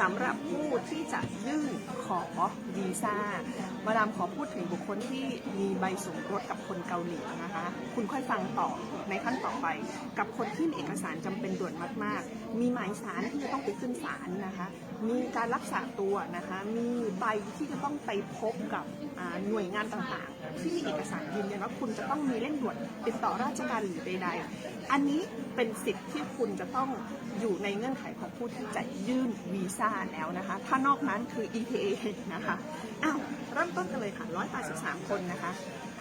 สำหรับผู้ที่จะยื่นขอวีซ่า มาดามขอพูดถึงบุคคลที่มีใบสมรสกับคนเกาหลีนะคะ คุณค่อยฟังต่อในขั้นต่อไป กับคนที่มีเอกสารจำเป็นด่วนมาก ๆ มีหมายสารที่จะต้องไปขึ้นศาลนะคะ มีการรักษาตัวนะคะ มีใบที่จะต้องไปพบกับหน่วยงานต่างๆ ที่มีเอกสารยืนยันว่าคุณจะต้องมีเร่งด่วนติดต่อราชการหรือใดๆ อันนี้เป็นสิทธิ์ที่คุณจะต้องอยู่ในเงื่อนไขของผู้ที่จะยื่นวีซ่าแล้วนะคะ ถ้านอกนั้นคือ ETA นะคะอ้าวเริ่มต้นกันเลยค่ะ 183 คนนะคะ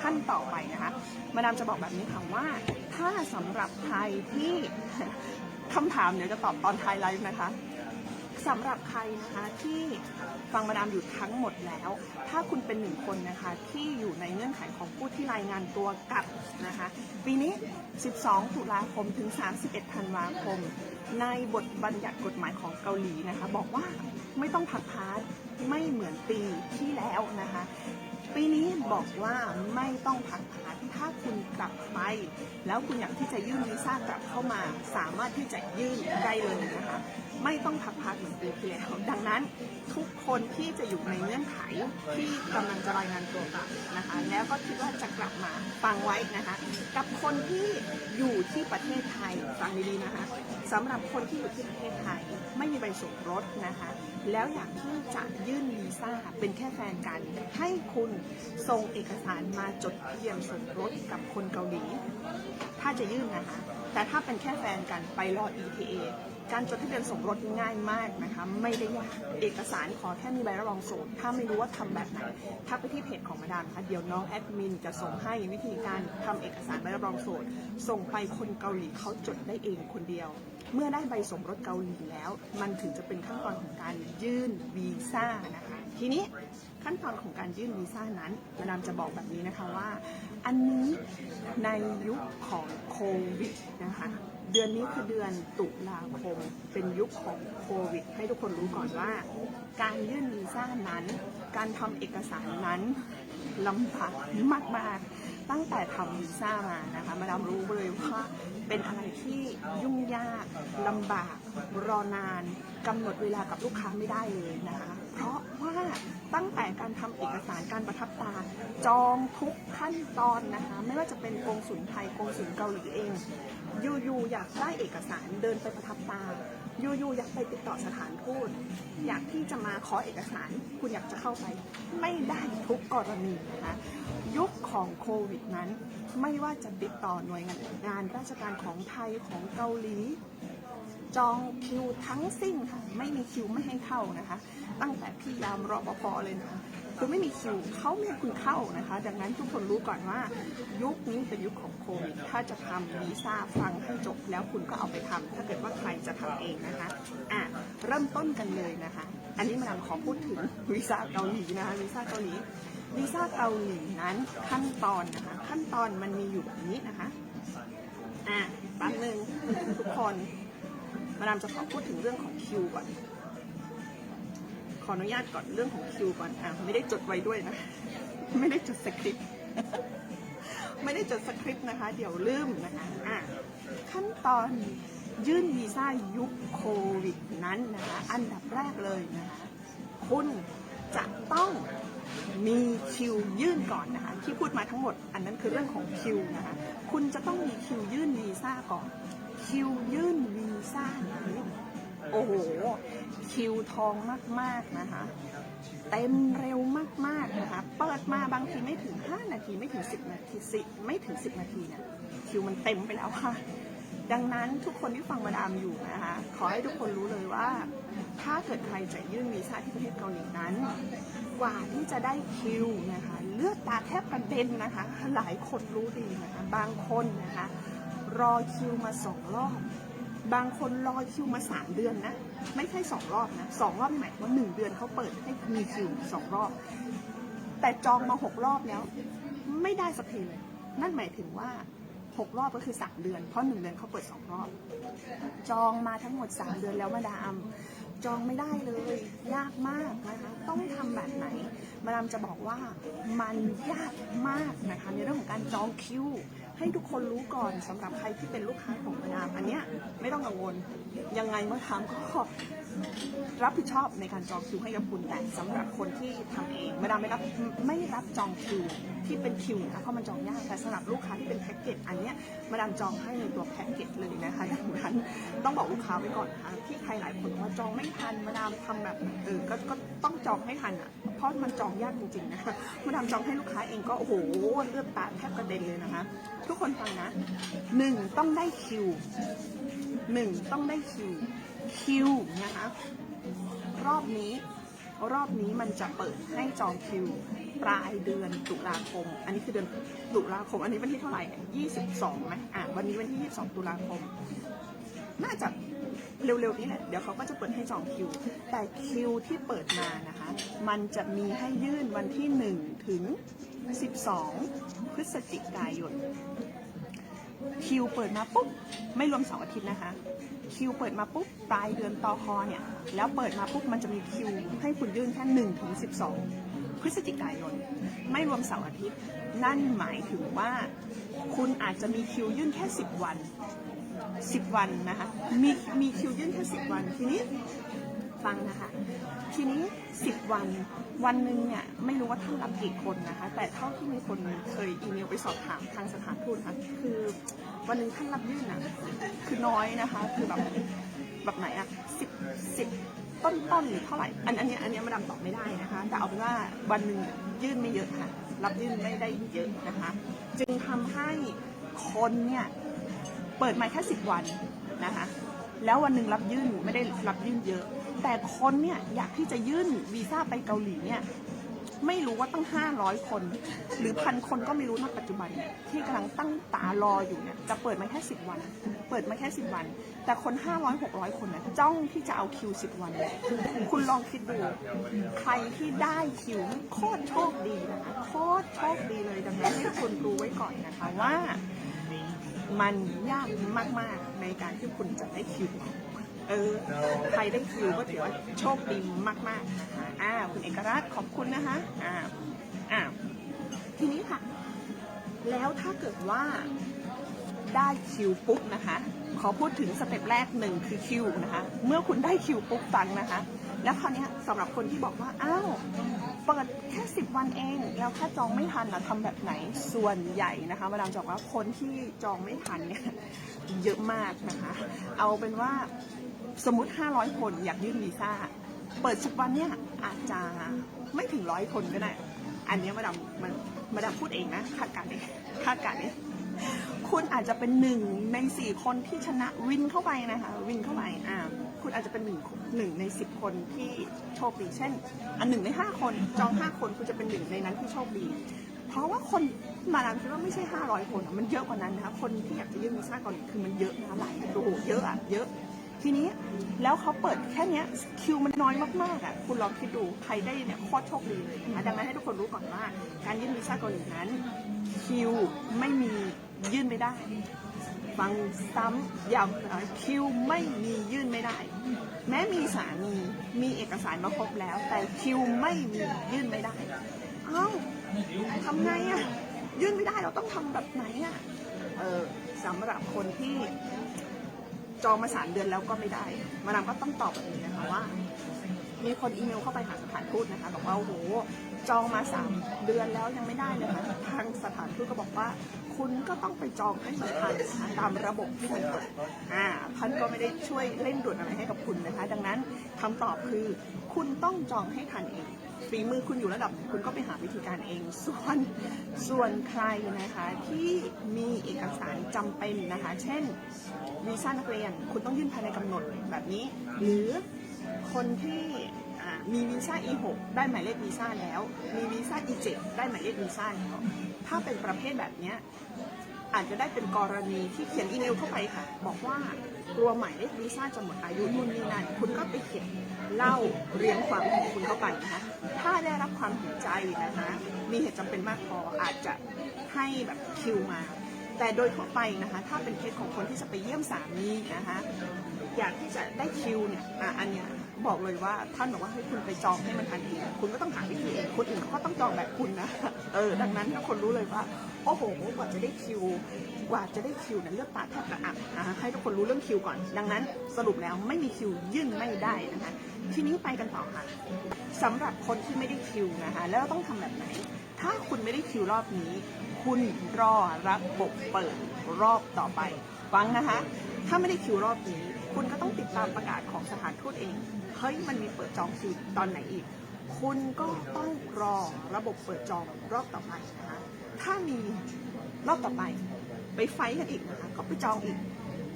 ขั้นต่อไปนะคะ มาดามจะบอกแบบนี้ค่ะว่า ถ้าสำหรับใครที่คำถามเดี๋ยวจะตอบตอนท้ายไลฟ์นะคะ สำหรับใครนะคะที่ฟังมาดามอยู่ทั้งหมดแล้ว ถ้าคุณเป็นหนึ่งคนนะคะที่อยู่ในเงื่อนไขของผู้ที่รายงานตัวกลับนะคะปีนี้ 12 ตุลาคมถึง 31 ธันวาคม ในบทบัญญัติกฎหมายของเกาหลีนะคะบอกว่าไม่ต้องพักพาร์ทไม่เหมือนปีที่แล้วนะคะปีนี้บอกว่าไม่ต้องพักพาร์ทถ้าคุณกลับไป แล้วคุณอยากที่จะยื่นวีซ่ากลับเข้ามา สามารถที่จะยื่นได้เลยนะคะ ไม่ต้องพักพักเหมือนปีที่แล้ว ดังนั้นทุกคนที่จะอยู่ในเงื่อนไขที่กำลังจะรายงานตัวกลับนะคะ แล้วก็คิดว่าจะกลับมาฟังไว้นะคะ กับคนที่อยู่ที่ประเทศไทยฟังดีๆนะคะสำหรับคนที่อยู่ที่ประเทศไทยไม่มีใบสมรสนะคะ แล้วอยากที่จะยื่นวีซ่าเป็นแค่แฟนกัน ให้คุณส่งเอกสารมาจดทะเบียนสมรสกับคนเกาหลี ถ้าจะยื่นนะคะ แต่ถ้าเป็นแค่แฟนกันไปรอ ETA การจดทะเบียนสมรสง่ายมากนะคะไม่ได้ยากเอกสารขอแค่มีใบรับรองโสดถ้าไม่รู้ว่าทำแบบไหนทักไปที่เพจของมาดามนะคะเดี๋ยวน้องแอดมินจะส่งให้วิธีการทำเอกสารใบรับรองโสดส่งไปคนเกาหลีเขาจดได้เองคนเดียว เมื่อได้ใบสมรสเกาหลีแล้ว มันถึงจะเป็นขั้นตอนของการยื่นวีซ่านะคะทีนี้ขั้นตอนของการยื่นวีซ่านั้นมาดามจะบอกแบบนี้นะคะว่า อันนี้ในยุคของโควิดนะคะ เดือนนี้คือเดือนตุลาคม เป็นยุคของโควิด ให้ทุกคนรู้ก่อนว่า การยื่นวีซ่านั้น การทำเอกสารนั้นลำบากมากๆ ตั้งแต่ทำวีซ่ามานะคะมาดามรู้เลยว่าเป็นอะไรที่ยุ่งยากลำบากรอนานกำหนดเวลากับลูกค้าไม่ได้เลยนะคะ ราะว่าตั้งแต่การทำเอกสารการประทับตา จองทุกขั้นตอนนะคะ ไม่ว่าจะเป็นกงสุลไทยกงสุลเกาหลีเองยูๆอยากได้เอกสารเดินไปประทับตายูๆอยากไปติดต่อสถานทูตอยากที่จะมาขอเอกสารคุณอยากจะเข้าไป ไม่ได้ทุกกรณีนะคะยุคของโควิดนั้น ไม่ว่าจะติดต่อหน่วยงานงานราชการของไทยของเกาหลี จองคิวทั้งสิ้นค่ะ ไม่มีคิวไม่ให้เข้านะคะ ตั้งแต่พี่ยามรอปภเลยนะคือไม่มีคิวเขาไม่ให้คุณเข้านะคะ ดังนั้นทุกคนรู้ก่อนว่า ยุคนี้เป็นยุคของโควิดถ้าจะทำวีซ่าฟังให้จบแล้วคุณก็เอาไปทำถ้าเกิดว่าใครจะทำเองนะคะอะเริ่มต้นกันเลยนะคะ อันนี้มาดามขอพูดถึงวีซ่าเกาหลีนะคะวีซ่าเกาหลีวีซ่าเกาหลีนั้นขั้นตอนนะคะ ขั้นตอนมันมีอยู่แบบนี้นะคะอะแป๊บนึงทุกคนมาดามจะขอพูดถึงเรื่องของคิวก่อน ขออนุญาตก่อนเรื่องของคิวก่อนอะไม่ได้จดไว้ด้วยนะ ไม่ได้จดสคริปต์ไม่ได้จดสคริปต์นะคะ เดี๋ยวลืมนะคะอะขั้นตอนยื่นวีซ่ายุคโควิดนั้นนะคะ อันดับแรกเลยนะคะ คุณจะต้องมีคิวยื่นก่อนนะคะ ที่พูดมาทั้งหมด อันนั้นคือเรื่องของคิวนะคะ คุณจะต้องมีคิวยื่นวีซ่าก่อน คิวยื่นวีซ่านี้ โอ้โห คิวทองมากๆนะคะ เต็มเร็วมากๆนะคะ เปิดมาบางทีไม่ถึง 5 นาทีไม่ถึง 10 นาทีสิไม่ถึง 10 นาทีเนี่ยคิวมันเต็มไปแล้วค่ะ ดังนั้นทุกคนที่ฟังมาดามอยู่นะคะ ขอให้ทุกคนรู้เลยว่า ถ้าเกิดใครจะยื่นวีซ่าที่ประเทศเกาหลีนั้น กว่าที่จะได้คิวนะคะ เลือดตาแทบกระเด็นนะคะ หลายคนรู้ดีนะคะ บางคนนะคะ รอคิวมาสองรอบ บางคนรอคิวมาสามเดือนนะ ไม่ใช่สองรอบนะสองรอบหมายว่าหนึ่งเดือนเขาเปิดให้มีคิวสองรอบ แต่จองมาหกรอบแล้ว ไม่ได้สักทีเลยนั่นหมายถึงว่าหกรอบก็คือสามเดือน เพราะหนึ่งเดือนเขาเปิดสองรอบ จองมาทั้งหมดสามเดือนแล้วมาดามจองไม่ได้เลย ยากมากนะคะต้องทำแบบไหน มาดามจะบอกว่ามันยากมากนะคะในเรื่องของการจองคิว ให้ทุกคนรู้ก่อนสำหรับใครที่เป็นลูกค้าของมาดามอันเนี้ยไม่ต้องกังวล ยังไงมาดามก็รับผิดชอบในการจองคิวให้กับคุณแต่สำหรับคนที่ทำเองมาดามไม่รับไม่รับจองคิวที่เป็นคิวนะเพราะมันจองยากแต่สำหรับลูกค้าที่เป็นแพ็กเกจอันเนี้ยมาดามจองให้ในตัวแพ็กเกจเลยนะคะดังนั้นต้องบอกลูกค้าไว้ก่อนนะคะที่ใครหลายคนว่าจองไม่ทันมาดามทำแบบเออก็ก็ต้องจองให้ทันอะ เพราะมันจองยากจริงๆนะคะมาดามจองให้ลูกค้าเองก็โอ้โหเลือดตาแทบกระเด็นเลยนะคะ ทุกคนฟังนะหนึ่งต้องได้คิวหนึ่งต้องได้คิวคิวนะคะรอบนี้รอบนี้มันจะเปิดให้จองคิวปลายเดือนตุลาคม อันนี้คือเดือนตุลาคม อันนี้วันที่เท่าไหร่ 22ไหมอะ วันนี้วันที่ 22 ตุลาคม น่าจะ เร็วๆนี้แหละเดี๋ยวเขาก็จะเปิดให้จองคิว แต่คิวที่เปิดมานะคะ มันจะมีให้ยื่นวันที่ 1 ถึง 12 พฤศจิกายน คิวเปิดมาปุ๊บ ไม่รวมเสาร์อาทิตย์นะคะ คิวเปิดมาปุ๊บปลายเดือนตอคอเนี่ย แล้วเปิดมาปุ๊บมันจะมีคิวให้คุณยื่นแค่หนึ่งถึงสิบสองพฤศจิกายน ไม่รวมเสาร์อาทิตย์ นั่นหมายถึงว่า คุณอาจจะมีคิวยื่นแค่สิบวัน สิบวันนะคะ มีมีคิวยื่นแค่สิบวันทีนี้ฟังนะคะ ทีนี้ 10 วัน วันหนึ่งเนี่ยไม่รู้ว่าท่านรับกี่คนนะคะ แต่เท่าที่มีคนเคยอีเมลไปสอบถามทางสถานทูตนะคะคือวันหนึ่งท่านรับยื่นนะคือน้อยนะคะ คือแบบแบบไหนอะสิบสิบต้นต้นหรือเท่าไหร่ อันอันนี้อันนี้มาดามตอบไม่ได้นะคะ แต่เอาเป็นว่าวันหนึ่งยื่นไม่เยอะค่ะ รับยื่นไม่ได้เยอะนะคะ จึงทำให้คนเนี่ย เปิดมาแค่สิบวันนะคะแล้ววันหนึ่งรับยื่นไม่ได้รับยื่นเยอะ แต่คนเนี่ยอยากที่จะยื่นวีซ่าไปเกาหลีเนี่ยไม่รู้ว่าตั้ง 500 คน หรือพันคนก็ไม่รู้ณปัจจุบันเนี่ยที่กำลังตั้งตารออยู่เนี่ยจะเปิดมาแค่ 10 วัน เปิดมาแค่ 10 วัน แต่คน 500 600 คนเนะจ้องที่จะเอาคิว 10 วันเนี่ยคุณลองคิดดู ใครที่ได้คิวโคตรโชคดีนะคะโคตรโชคดีเลยดังนั้นให้คุณรู้ไว้ก่อนนะคะว่า มันยากมากๆในการที่คุณจะได้คิวเออใครได้คิวก็ถือว่าโชคดีมากๆนะคะอ่าคุณเอกราชขอบคุณนะคะอ่าอ่าทีนี้ค่ะ แล้วถ้าเกิดว่าได้คิวปุ๊บนะคะ ขอพูดถึงสเต็ปแรกหนึ่งคือคิวนะคะ เมื่อคุณได้คิวปุ๊บฟังนะคะ แล้วคราวนี้สำหรับคนที่บอกว่า อ้าวเปิดแค่10วันเอง แล้วถ้าจองไม่ทันนะทำแบบไหนส่วนใหญ่นะคะ มาดามจะบอกว่าคนที่จองไม่ทันเนี่ยเยอะมากนะคะ เอาเป็นว่าสมมติ 500 คนอยากยื่นวีซ่า เปิด10วันเนี่ยอาจจะไม่ถึงร้อยคนก็ได้ อันนี้มาดามมันมาดามพูดเองนะคาดการณ์เองคาดการณ์เองคุณอาจจะเป็นหนึ่งในสี่คนที่ชนะวินเข้าไปนะคะ วินเข้าไปอ่า คุณอาจจะเป็นหนึ่งหนึ่งในสิบคนที่โชคดี เช่น อันหนึ่งในห้าคนจองห้าคนคุณจะเป็นหนึ่งในนั้นที่โชคดี เพราะว่าคนมาดามคิดว่าไม่ใช่ห้าร้อยคนมันเยอะกว่านั้นนะคะคนที่อยากจะยื่นวีซ่าเกาหลีคือมันเยอะนะหลายโอ้โหเยอะอะเยอะ ทีนี้แล้วเขาเปิดแค่นี้คิวมันน้อยมากๆอะคุณลองคิดดูใครได้เนี่ยโคตรโชคดีเลยนะคะดังนั้นให้ทุกคนรู้ก่อนว่า การยื่นวีซ่าเกาหลีนั้น คิวไม่มียื่นไม่ได้ ฟังซ้ำย้ำคะคิวไม่มียื่นไม่ได้ แม้มีสามีมีเอกสารมาครบแล้ว แต่คิวไม่มียื่นไม่ได้เอ้าทำไงอะยื่นไม่ได้เราต้องทำแบบไหนอะเออสำหรับคนที่จองมาสามเดือนแล้วก็ไม่ได้ มาดามก็ต้องตอบแบบนี้นะคะว่า มีคนอีเมลเข้าไปหาสถานทูตนะคะ บอกว่าโอ้โห จองมาสามเดือนแล้วยังไม่ได้เลยค่ะทางสถานทูตก็บอกว่า คุณก็ต้องไปจองให้มันทันนะคะตามระบบที่มันเปิดอ่าท่านก็ไม่ได้ช่วยเร่งด่วนอะไรให้กับคุณนะคะ ดังนั้นคำตอบคือ คุณต้องจองให้ทันเองฝีมือคุณอยู่ระดับคุณก็ไปหาวิธีการเอง ส่วนส่วนใครนะคะที่มีเอกสารจำเป็นนะคะ เช่นวีซ่านักเรียนคุณต้องยื่นภายในกำหนดแบบนี้ หรือคนที่ มีวีซ่า E6 ได้หมายเลขวีซ่าแล้ว มีวีซ่า E7 ได้หมายเลขวีซ่าแล้วถ้าเป็นประเภทแบบนี้อาจจะได้เป็นกรณีที่เขียนอีเมลเข้าไปค่ะ บอกว่ากลัวหมายเลขวีซ่าจะหมดอายุนู่นนี่นั่นคุณก็ไปเขียนเล่าเรียงความของคุณเข้าไปนะคะถ้าได้รับความเห็นใจนะคะมีเหตุจำเป็นมากพออาจจะให้แบบคิวมา แต่โดยทั่วไปนะคะ ถ้าเป็นเคสของคนที่จะไปเยี่ยมสามีนะคะอยากที่จะได้คิวเนี่ยออันเนี้ย บอกเลยว่าท่านบอกว่าให้คุณไปจองให้มันทันทีคุณก็ต้องหาวิธีเองคนอื่นเขาก็ต้องจองแบบคุณนะเออดังนั้นทุกคนรู้เลยว่าโอ้โหกว่าจะได้คิว กว่าจะได้คิวนั้นเลือกตาแทบกระอักนะคะให้ทุกคนรู้เรื่องคิวก่อน ดังนั้นสรุปแล้วไม่มีคิวยื่นไม่ได้นะคะทีนี้ไปกันต่อค่ะสำหรับคนที่ไม่ได้คิวนะคะแล้วต้องทำแบบไหน ถ้าคุณไม่ได้คิวรอบนี้ คุณรอระบบเปิดรอบต่อไปฟังนะคะ ถ้าไม่ได้คิวรอบนี้ คุณก็ต้องติดตามประกาศของสถานทูตเอง เฮ้ยมันมีเปิดจองคิตอนไหนอีก คุณก็ต้องรอระบบเปิดจองรอบต่อไปนะคะ ถ้ามีรอบต่อไปไปไฟกันอีกนะคะก็ไปจองอีก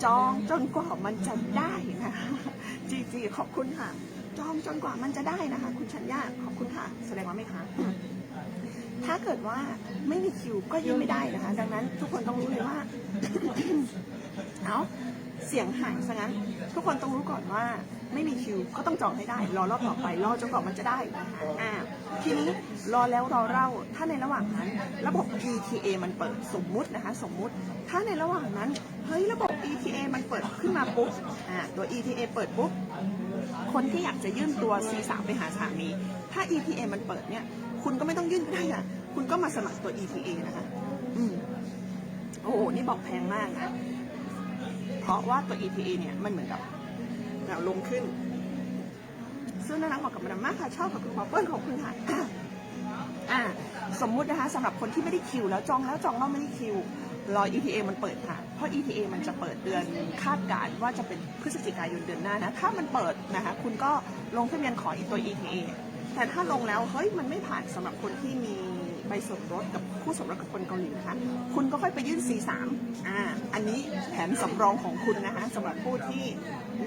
จองจนกว่ามันจะได้นะคะจีจีขอบคุณค่ะ จองจนกว่ามันจะได้นะคะ คุณชัญญาขอบคุณค่ะ แสดงว่าไหมคะถ้าเกิดว่าไม่มีคิวก็ยื่นไม่ได้นะคะ ดังนั้นทุกคนต้องรู้เลยว่า เอา เสียงหายซะงั้น ทุกคนต้องรู้ก่อนว่าไม่มีคิวก็ต้องจองให้ได้ รอรอบต่อไปรอจนกว่ามันจะได้นะคะอ่าทีนี้รอแล้วรอเล่าถ้าในระหว่างนั้น ระบบ ETA มันเปิดสมมุตินะคะ สมมุติ ถ้าในระหว่างนั้นเฮ้ยระบบ ETA มันเปิดขึ้นมาปุ๊บอ่าตัว ETA เปิดปุ๊บคนที่อยากจะยื่นตัว C3 ไปหาสามี ถ้า ETA มันเปิดเนี่ย คุณก็ไม่ต้องยื่นก็ได้อะคุณก็มาสมัครตัว ETA นะคะ อืมโอ้โห นี่บอกแพงมากนะ เพราะว่าตัว ETA เนี่ยมันเหมือนกับแบบลงขึ้น ซึ่งน่ารักเหมาะกับมาดามากค่ะชอบกับคุณปอเปิ้ลของคุณค่ะอ่าสมมุตินะคะสำหรับคนที่ไม่ได้คิวแล้วจองแล้วจองแล้วไม่ได้คิวรอ ETA มันเปิดค่ะ เพราะ ETA มันจะเปิดเดือนคาดการณ์ว่าจะเป็นพฤศจิกายนเดือนหน้านะ ถ้ามันเปิดนะคะ คุณก็ลงทะเบียนขออีกตัว ETA แต่ถ้าลงแล้วเฮ้ยมันไม่ผ่านสำหรับคนที่มี ใบสมรสกับคู่สมรสกับคนเกาหลีนะคะ คุณก็ค่อยไปยื่น C3 อ่า อันนี้แผนสำรองของคุณนะคะสำหรับผู้ที่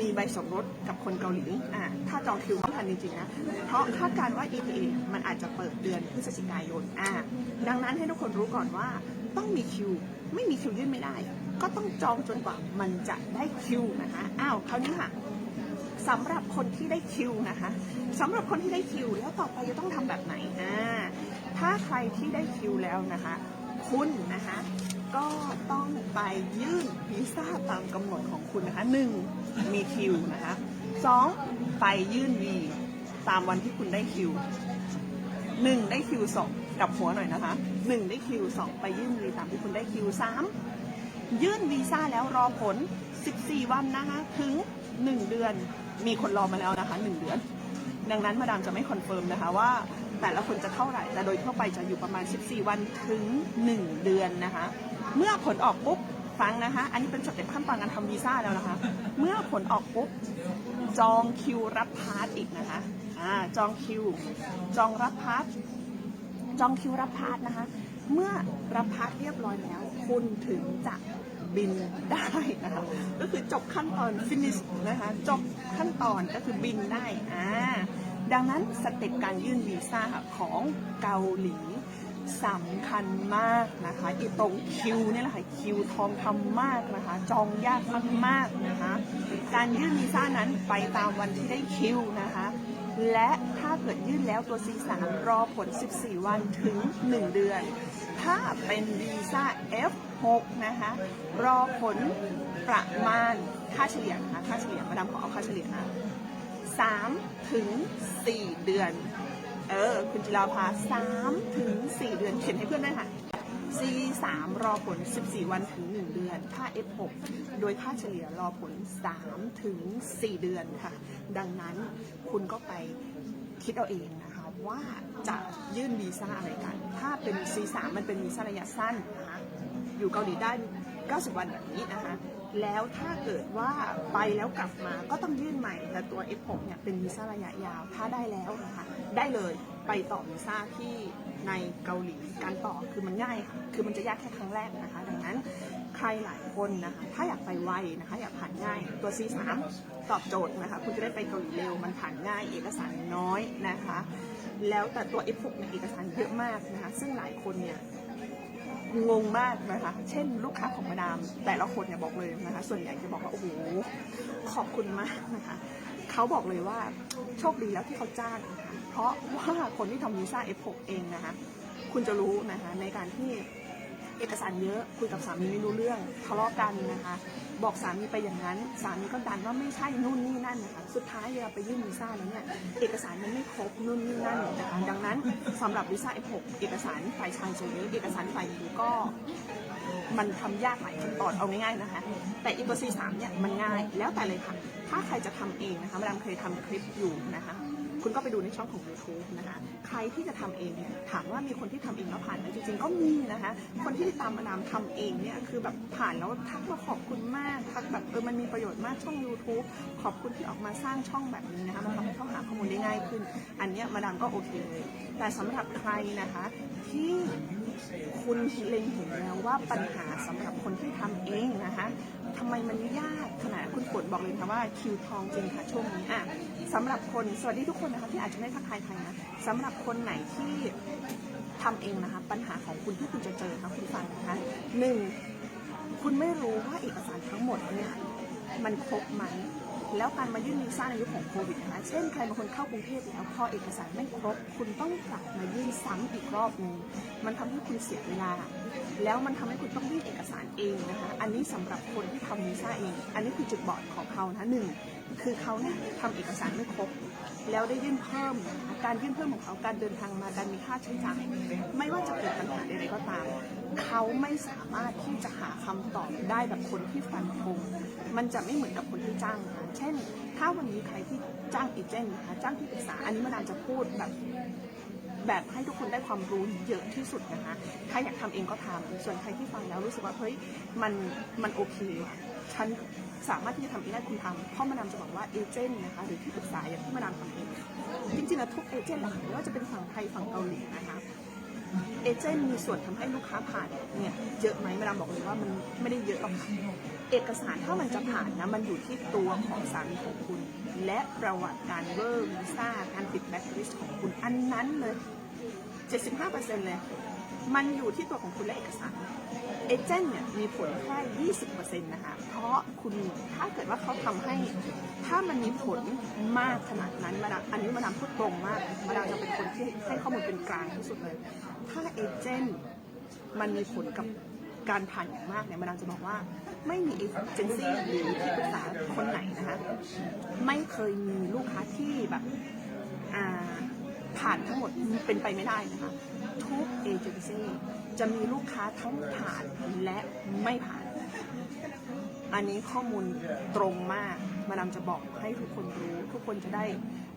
มีใบสมรสกับคนเกาหลี อ่า ถ้าจองคิวไม่ทันจริงๆนะ เพราะคาดการณ์ว่า ETA มันอาจจะเปิดเดือนพฤศจิกายน อ่า ดังนั้นให้ทุกคนรู้ก่อนว่าต้องมีคิว ไม่มีคิวยื่นไม่ได้ ก็ต้องจองจนกว่ามันจะได้คิวนะคะ อ้าวคราวนี้ค่ะสำหรับคนที่ได้คิวนะคะสำหรับคนที่ได้คิวแล้วต่อไปจะต้องทำแบบไหนอ่า ถ้าใครที่ได้คิวแล้วนะคะ คุณนะคะ ก็ต้องไปยื่นวีซ่าตามกำหนดของคุณนะคะหนึ่งมีคิวนะคะสองไปยื่นวีตามวันที่คุณได้คิวหนึ่งได้คิวสองกลับหัวหน่อยนะคะหนึ่งได้คิวสองไปยื่นวีตามที่คุณได้คิวสามยื่นวีซ่าแล้วรอผล 14 วันนะคะถึง 1 เดือนมีคนรอมาแล้วนะคะ 1 เดือน ดังนั้นมาดามจะไม่คอนเฟิร์มนะคะว่า แต่ละคนจะเท่าไหร่ แต่โดยทั่วไปจะอยู่ประมาณ 14 วันถึง 1 เดือนนะคะ เมื่อผลออกปุ๊บฟังนะคะ อันนี้เป็นสเต็ปขั้นตอนการทำวีซ่าแล้วนะคะ เมื่อผลออกปุ๊บจองคิวรับพาสอีกนะคะอ่าจองคิว จองรับพาสจองคิวรับพาสนะคะ เมื่อรับพาสเรียบร้อยแล้ว คุณถึงจะบินได้นะคะก็คือจบขั้นตอน finish นะคะ จบขั้นตอนก็คือบินได้อ่า ดังนั้นสเต็ปการยื่นวีซ่าของเกาหลีสำคัญมากนะคะอีตรงคิวนี่แหละค่ะคิวทองคำมากนะคะ จองยากมากๆนะคะ การยื่นวีซ่านั้นไปตามวันที่ได้คิวนะคะ และถ้าเกิดยื่นแล้วตัว C3 รอผล 14 วันถึง 1 เดือน ถ้าเป็นวีซ่า F6 นะคะ รอผลประมาณค่าเฉลี่ยนะคะค่าเฉลี่ยมาดามขอเอาค่าเฉลี่ยนะ 3 ถึง 4 เดือน เออ คุณจิราภา3ถึง 4 เดือน เขียนให้เพื่อนด้วยค่ะ C3 รอผล 14 วันถึง 1 เดือนถ้า F6 โดยค่าเฉลี่ยรอผล 3 ถึง 4 เดือนค่ะ ดังนั้นคุณก็ไปคิดเอาเองนะคะว่าจะยื่นวีซ่าอะไรกัน ถ้าเป็น C3 มันเป็นวีซ่าระยะสั้นนะคะอยู่เกาหลีได้ 90 วันแบบนี้นะคะแล้วถ้าเกิดว่าไปแล้วกลับมาก็ต้องยื่นใหม่ แต่ตัว F6 เนี่ยเป็นวีซ่าระยะยาว ถ้าได้แล้วนะคะได้เลยไปต่อวีซ่าที่ในเกาหลีการต่อคือมันง่ายค่ะคือมันจะยากแค่ครั้งแรกนะคะ ดังนั้นใครหลายคนนะคะถ้าอยากไปไวนะคะอยากผ่านง่ายตัว C3 ตอบโจทย์นะคะคุณจะได้ไปเกาหลีเร็วมันผ่านง่ายเอกสารน้อยนะคะ แล้วแต่ตัว F6 เนี่ยเอกสารเยอะมากนะคะซึ่งหลายคนเนี่ย งงมากนะคะ เช่นลูกค้าของมาดาม แต่ละคนเนี่ยบอกเลยนะคะ ส่วนใหญ่จะบอกว่าโอ้โหขอบคุณมากนะคะเขาบอกเลยว่าโชคดีแล้วที่เขาจ้างนะคะเพราะว่าคนที่ทำวีซ่า F6 เองนะคะ คุณจะรู้นะคะในการที่ เอกสารเยอะคุยกับสามีไม่รู้เรื่องทะเลาะกันนะคะ บอกสามีไปอย่างนั้น สามีก็ดันว่าไม่ใช่นู่นนี่นั่นนะคะสุดท้ายเวลาไปยื่นวีซ่าแล้วเนี่ยเอกสารมันไม่ครบนู่นนี่นั่นนะคะดังนั้นสำหรับวีซ่า F6 เอกสารฝ่ายชายจะเยอะเอกสารฝ่ายหญิงก็มันทำยากหลายขั้นตอนเอาง่ายๆนะคะ แต่อีตัว C3 เนี่ยมันง่ายแล้วแต่เลยค่ะ ถ้าใครจะทำเองนะคะมาดามเคยทำคลิปอยู่นะคะ คุณก็ไปดูในช่องของ YouTube นะคะ ใครที่จะทำเองเนี่ยถามว่ามีคนที่ทำเองแล้วผ่านไหมจริงๆ ก็มีนะคะ คนที่ตามมาดามทำเองเนี่ยคือแบบผ่านแล้วทักมาขอบคุณมากทักแบบเออมันมีประโยชน์มากช่อง YouTube ขอบคุณที่ออกมาสร้างช่องแบบนี้นะคะมันทำให้เขาหาข้อมูลได้ง่ายขึ้น อันเนี้ยมาดามก็โอเคเลย แต่สำหรับใครนะคะที่คุณเล็งเห็นแล้วว่าปัญหาสำหรับคนที่ทำเองนะคะทำไมมันยากขนาด บอกเลยค่ะว่าคิวทองจริงค่ะช่วงนี้อะสำหรับคนสวัสดีทุกคนนะคะที่อาจจะไม่ทักทายใครนะสำหรับคนไหนที่ทำเองนะคะปัญหาของคุณที่คุณจะเจอค่ะคุณฟังนะคะหนึ่งคุณไม่รู้ว่าเอกสารทั้งหมดเนี่ยมันครบไหมแล้วการมายื่นวีซ่าในยุคของโควิดนะคะเช่นใครบางคนเข้ากรุงเทพแล้วพอเอกสารไม่ครบ คุณต้องกลับมายื่นซ้ำอีกรอบหนึงมันทำให้คุณเสียเวลา แล้วมันทำให้คุณต้องยื่นเอกสารเองนะคะอันนี้สำหรับคนที่ทำวีซ่าเอง อันนี้คือจุดบอดของเขานะหนึ่งคือเขาเนี่ยทำเอกสารไม่ครบ แล้วได้ยื่นเพิ่ม การยื่นเพิ่มของเขาการเดินทางมาการมีค่าใช้จ่ายไม่ว่าจะเกิดปัญหาใดๆก็ตาม เขาไม่สามารถที่จะหาคำตอบได้แบบคนที่ฟันธงมันจะไม่เหมือนกับคนที่จ้างเช่น ถ้าวันนี้ใครที่จ้างเอเจนต์นะคะจ้างที่ปรึกษาอันนี้มาดามจะพูดแบบ แบบให้ทุกคนได้ความรู้เยอะที่สุดนะคะ ใครอยากทำเองก็ทำส่วนใครที่ฟังแล้วรู้สึกว่าเฮ้ยมันมันโอเคว่ะฉันสามารถที่จะทำเองได้คุณทำเพราะมาดามจะบอกว่าเอเจนต์นะคะหรือที่ปรึกษาอย่างที่มาดามทำเอง จริงๆแล้วทุกเอเจนต์แหละค่ะไม่ว่าจะเป็นฝั่งไทยฝั่งเกาหลีนะคะเอเจนต์มีส่วนทำให้ลูกค้าผ่านเนี่ยเยอะไหมมาดามบอกเลยว่ามันไม่ได้เยอะหรอกค่ะเอกสารถ้ามันจะผ่านนะมันอยู่ที่ตัวของสามีของคุณ และประวัติการเวอร์วีซ่าการติดแบ็คลิสต์ของคุณอันนั้นเลย 75%เลย มันอยู่ที่ตัวของคุณและเอกสาร เอเจนต์เนี่ยมีผลแค่ 20%นะคะ เพราะคุณถ้าเกิดว่าเขาทำให้ ถ้ามันมีผลมากขนาดนั้นมาดามอันนี้มาดามพูดตรงมาก มาดามจะเป็นคนที่ให้ข้อมูลเป็นกลางที่สุดเลย ถ้าเอเจนต์มันมีผลกับการผ่านอย่างมากเนี่ยมาดามจะบอกว่าไม่มีเอเจนซี่หรือที่ปรึกษาคนไหนนะคะ ไม่เคยมีลูกค้าที่แบบอ่า ผ่านทั้งหมดเป็นไปไม่ได้นะคะ ทุกเอเจนซี่จะมีลูกค้าทั้งผ่านและไม่ผ่าน อันนี้ข้อมูลตรงมาก มาดามจะบอกให้ทุกคนรู้ ทุกคนจะได้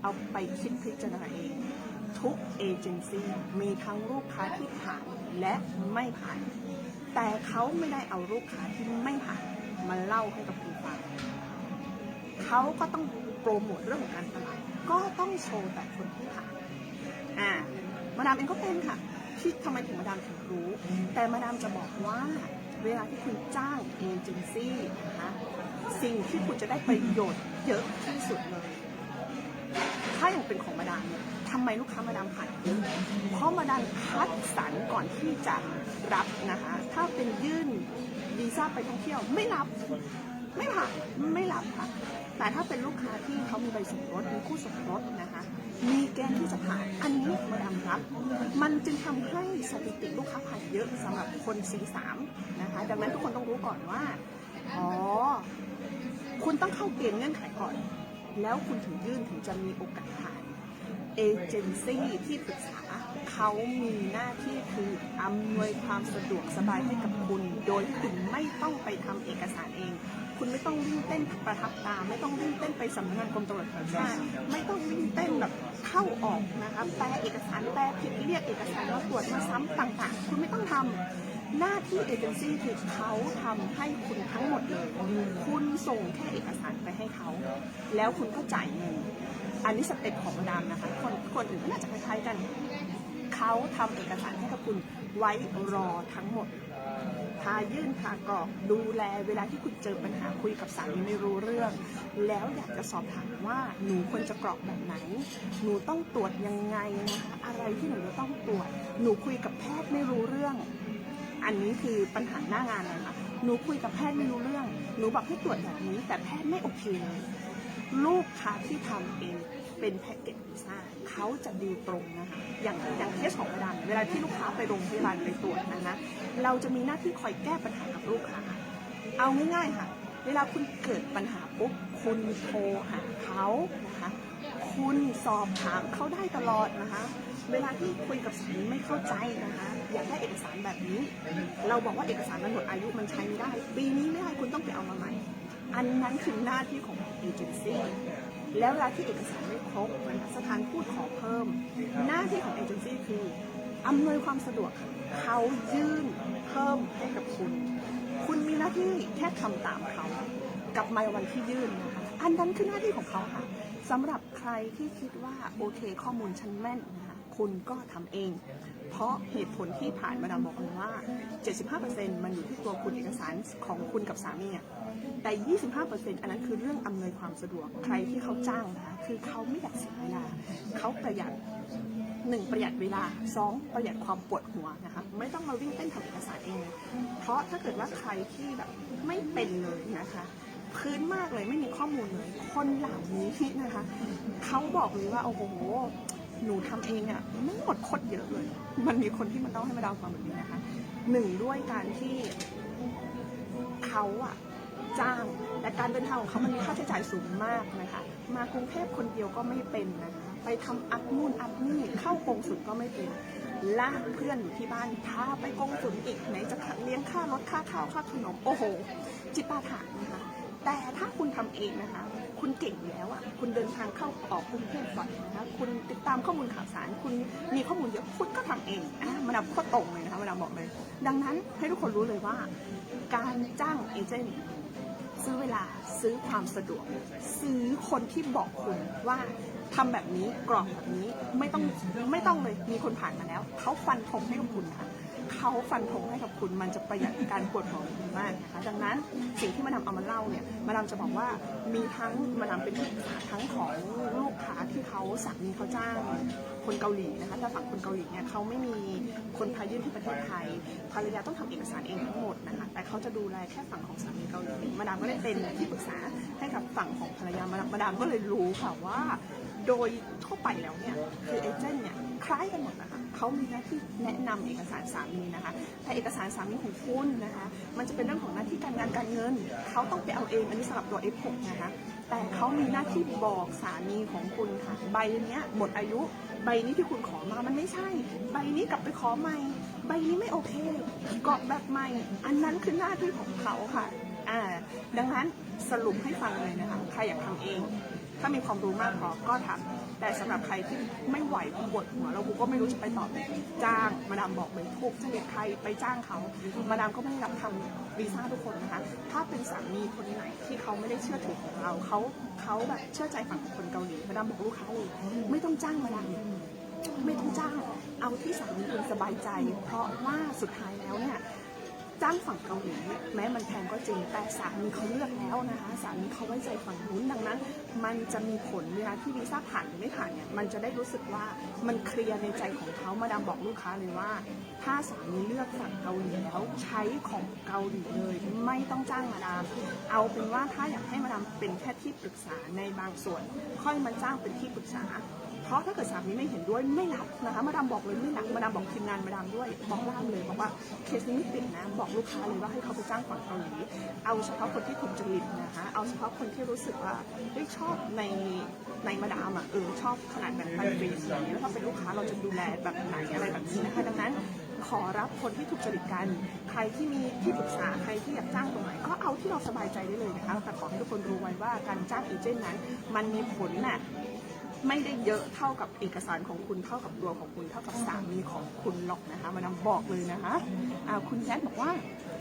เอาไปคิดพิจารณาเอง ทุกเอเจนซี่มีทั้งลูกค้าที่ผ่านและไม่ผ่าน แต่เขาไม่ได้เอาลูกค้าที่ไม่ผ่านมาเล่าให้กับคุณฟังเขาก็ต้องโปรโมทเรื่องของการตลาด ก็ต้องโชว์แต่คนที่ มาดามเองก็เป็นค่ะ ที่ทำไมถึงมาดามถึงรู้ แต่มาดามจะบอกว่าเวลาที่คุณจ้างเอเจนซี่นะคะสิ่งที่คุณจะได้ประโยชน์เยอะที่สุดเลย ถ้าอย่างเป็นของมาดามเนี่ยทำไมลูกค้ามาดามผ่านเยอะเพราะมาดามคัดสรรก่อนที่จะรับนะคะ ถ้าเป็นยื่นวีซ่าไปท่องเที่ยวไม่รับไม่ผ่านไม่รับค่ะ แต่ถ้าเป็นลูกค้าที่เขามีใบสมรสมีคู่สมรสนะคะ มีเกณฑ์ที่จะผ่านอันนี้มาดามรับ มันจึงทำให้สถิติลูกค้าผ่านเยอะสำหรับคน C3 นะคะดังนั้นทุกคนต้องรู้ก่อนว่าอ๋อคุณต้องเข้าเกณฑ์เงื่อนไขก่อน แล้วคุณถึงยื่นถึงจะมีโอกาสผ่านเอเจนซี่ที่ปรึกษาเขามีหน้าที่คืออำนวยความสะดวกสบายให้กับคุณ โดยที่คุณไม่ต้องไปทำเอกสารเอง คุณไม่ต้องวิ่งเต้นประทับตา ไม่ต้องวิ่งเต้นไปสำนักงานกรมตำรวจแห่งชาติไม่ต้องวิ่งเต้นแบบ เข้าออกนะคะแปลเอกสารแปลผิดเรียกเอกสารมาตรวจมาซ้ำต่างๆ คุณไม่ต้องทำหน้าที่เอเจนซี่คือเขาทำให้คุณทั้งหมดเลย คุณส่งแค่เอกสารไปให้เขา แล้วคุณก็จ่ายเงิน อันนี้สเต็ปของมาดามนะคะ คนคนอื่นก็น่าจะคล้ายๆกัน เขาทำเอกสารให้กับคุณไว้รอทั้งหมด พายื่นพากรอกดูแลเวลาที่คุณเจอปัญหาคุยกับสามีไม่รู้เรื่อง แล้วอยากจะสอบถามว่าหนูควรจะกรอกแบบไหน หนูต้องตรวจยังไงนะคะอะไรที่หนูจะต้องตรวจ หนูคุยกับแพทย์ไม่รู้เรื่อง อันนี้คือปัญหาหน้างานเลยค่ะหนูคุยกับแพทย์ไม่รู้เรื่อง หนูบอกให้ตรวจแบบนี้ แต่แพทย์ไม่โอเคเลยลูกค้าที่ทำเอง เป็นแพ็กเกจวีซ่าเขาจะดีลตรงนะคะอย่างอย่างเคสของมาดามเวลาที่ลูกค้าไปโรงพยาบาลไปตรวจนะนะเราจะมีหน้าที่คอยแก้ปัญหากับลูกค้าเอาง่ายๆค่ะ เวลาคุณเกิดปัญหาปุ๊บคุณโทรหาเขานะคะคุณสอบถามเขาได้ตลอดนะคะเวลาที่คุยกับสามีไม่เข้าใจนะคะอยากได้เอกสารแบบนี้ เราบอกว่าเอกสารมันหมดอายุมันใช้ไม่ได้ ปีนี้ไม่ได้คุณต้องไปเอามาใหม่ อันนั้นคือหน้าที่ของเอเจนซี่ แล้วเวลาที่เอกสารไม่ครบสถานพูดขอเพิ่ม หน้าที่ของเอเจนซี่คืออำนวยความสะดวกเขายื่นเพิ่มให้กับคุณ คุณมีหน้าที่แค่ทำตามเขากับไมวันที่ยื่นนะคะอันนั้นคือหน้าที่ของเขาค่ะสำหรับใครที่คิดว่าโอเคข้อมูลฉันแม่นนะคะ คุณก็ทำเอง เพราะเหตุผลที่ผ่านมาดามบอกเลยว่า 75%มันอยู่ที่ตัวคุณเอกสารของคุณกับสามีแต่ 25%อันนั้นคือเรื่องอำนวยความสะดวกใครที่เขาจ้างนะคะคือเขาไม่อยากเสียเวลาเขาประหยัดหนึ่งประหยัดเวลาสองประหยัดความปวดหัวนะคะไม่ต้องมาวิ่งเต้นทำเอกสารเอง เพราะถ้าเกิดว่าใครที่แบบไม่เป็นเลยนะคะพื้นมากเลยไม่มีข้อมูลเลย คนเหล่านี้นะคะเขาบอกเลยว่าโอ้โห หนูทำเองอะ่ะไม่หมดคตรเยอะเลย มันมีคนที่มันต้องให้มาดาวฟังแบบนี้นะคะหนึ่งด้วยการที่เขาอะจ้างแต่การเดินทางของเขามันมีค่าใช้จ่ายสูงมากนะคะ มากรุงเทพคนเดียวก็ไม่เป็นนะคะไปทำอัพนู่นอัพนี่เข้ากงสุลก็ไม่เป็นลากเพื่อนอยู่ที่บ้านพาไปกงสุลอีกไหนจะเลี้ยงค่ารถค่าข้าวค่าขนมโอ้โห จิตตาถานนะคะแต่ถ้าคุณทำเองนะคะ คุณเก่งอยู่แล้วอะคุณเดินทางเข้าออกกรุงเทพบ่อยนะคะคุณติดตามข้อมูลข่าวสาร คุณมีข้อมูลเยอะคุณก็ทำเองอะมาดามโคตรตรงเลยนะคะมาดาบอกเลย ดังนั้นให้ทุกคนรู้เลยว่า การจ้างเอเจนต์ซื้อเวลาซื้อความสะดวก ซื้อคนที่บอกคุณว่าทำแบบนี้กรอกแบบนี้ไม่ต้องไม่ต้องเลยมีคนผ่านมาแล้วเขาฟันธงให้กับคุณค่ะ เขาฟันธงให้กับคุณมันจะประหยัดการปวดหัวของคุณมากนะคะดังนั้นสิ่งที่มาดามเอามาเล่าเนี่ยมาดามจะบอกว่ามีทั้งมาดามเป็นที่ปรึกษาทั้งของลูกค้าที่เขาสามีเขาจ้างคนเกาหลีนะคะถ้าฝั่งคนเกาหลีเนี่ยเขาไม่มีคนไทยยื่นที่ประเทศไทยภรรยาต้องทำเอกสารเองทั้งหมดนะคะแต่เขาจะดูแลแค่ฝั่งของสามีเกาหลีมาดามก็ได้เป็นที่ปรึกษาให้กับฝั่งของภรรยามาดามมาดามก็เลยรู้ค่ะว่า โดยทั่วไปแล้วเนี่ยคือเอเจนต์เนี่ยคล้ายกันหมดนะคะ เขามีหน้าที่แนะนำเอกสารสามีนะคะแต่เอกสารสามีของคุณนะคะ มันจะเป็นเรื่องของหน้าที่การงานการเงิน เขาต้องไปเอาเองอันนี้สำหรับตัว F6 นะคะ แต่เขามีหน้าที่บอกสามีของคุณค่ะ ใบนี้หมดอายุ ใบนี้ที่คุณขอมามันไม่ใช่ ใบนี้กลับไปขอใหม่ ใบนี้ไม่โอเคกรอกแบบใหม่ อันนั้นคือหน้าที่ของเขาค่ะ อ่า ดังนั้นสรุปให้ฟังเลยนะคะ ใครอยากทำเอง ถ้ามีความรู้มากพอก็ทำแต่สำหรับใครที่ไม่ไหวปวดหัวแล้วกูก็ไม่รู้จะไปต่อไหนจ้างมาดามบอกเลยทุกชนิดใครไปจ้างเขา มาดามก็ไม่ได้รับทำวีซ่าทุกคนนะคะ ถ้าเป็นสามีคนไหนที่เขาไม่ได้เชื่อถือของเราเขาเขาแบบเชื่อใจฝั่งคนเกาหลีมาดามบอกลูกค้าเลยไม่ต้องจ้างมาดามไม่ต้องจ้างเอาที่สามีคุณสบายใจ เพราะว่าสุดท้ายแล้วเนี่ย จ้างฝั่งเกาหลีแม้มันแพงก็จริง แต่สามีเขาเลือกแล้วนะคะสามีเขาไว้ใจฝั่งนู้นดังนั้น มันจะมีผลเวลาที่วีซ่าผ่านหรือไม่ผ่านเนี่ยมันจะได้รู้สึกว่ามันเคลียร์ในใจของเขามาดามบอกลูกค้าเลยว่า ถ้าสามีเลือกฝั่งเกาหลีแล้วใช้ของเกาหลีเลย ไม่ต้องจ้างมาดาม เอาเป็นว่าถ้าอยากให้มาดามเป็นแค่ที่ปรึกษาในบางส่วน ค่อยมาจ้างเป็นที่ปรึกษา ราะถ้าเกิดสามีไม่เห็นด้วยไม่รับนะคะมาดามบอกเลยไม่รับมาดามบอกทีมงานมาดามด้วยบอกล่ามเลยบอกว่าเคสนี้ไม่ติดนะบอกลูกค้าเลยว่าให้เขาไปจ้างฝั่งเกาหลีเอาเฉพาะคนที่ถูกจริตนะคะเอาเฉพาะคนที่รู้สึกว่าเฮ้ยชอบในในมาดามอะเออชอบขนาดแบบไปฟรีอย่างนี้แล้วพอเป็นลูกค้าเราจะดูแลแบบไหนอะไรแบบนี้นะคะดังนั้นขอรับคนที่ถูกจริตกัน ใครที่มีที่ปรึกษา ใครที่อยากจ้างตรงไหน ก็เอาที่เราสบายใจได้เลยนะคะ แต่ขอให้ทุกคนรู้ไว้ว่าการจ้างเอเจนต์นั้น มันมีผลน่ะ ไม่ได้เยอะเท่ากับเอกสารของคุณเท่ากับตัวของคุณเท่ากับสามีของคุณหรอกนะคะมานำบอกเลยนะคะะคุณแคทบอกว่า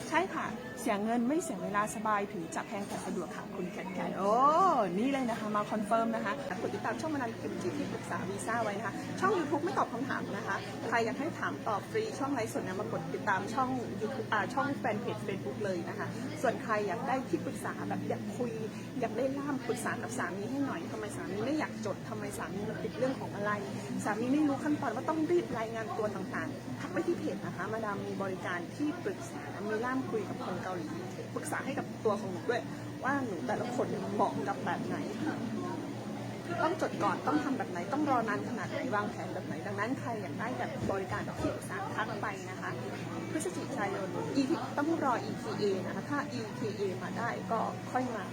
ใช่ค่ะ เสียเงินไม่เสียเวลาสบายถึงจะแพงแต่สะดวกค่ะคุณแคทแคทโอ้นี่เลยนะคะมาคอนเฟิร์มนะคะกดติดตามช่องมานานเป็นที่ที่ปรึกษาวีซ่าไว้นะคะช่อง YouTube ไม่ตอบคำถามนะคะใครอยากให้ถามตอบฟรีช่องไลฟ์สดเนี่ยมากดติดตามช่อง YouTube อ่าช่องแฟนเพจ Facebook เลยนะคะ ส่วนใครอยากได้ที่ปรึกษาแบบอยากคุย อยากได้ล่ามปรึกษากับสามีให้หน่อยทำไมสามีไม่อยากจดทำไมสามีมันติดเรื่องของอะไร สามีไม่รู้ขั้นตอนว่าต้องรีบรายงานตัวต่างๆทักไปที่เพจนะคะมาดามมีบริการที่ปรึกษามีล่ามคุยกับคนเกาหลีปรึกษาให้กับตัวของหนูด้วย ว่าหนูแต่ละคนเหมาะกับแบบไหนค่ะต้องจดก่อนต้องทำแบบไหน ต้องรอนานขนาดไหนวางแผนแบบไหน ดังนั้นใครอยากได้แบบบริการแบบที่ปรึกษาทักไปนะคะพฤศจิกายน ET ต้องรอ ETA นะคะถ้า ETA มาได้ก็ค่อยมา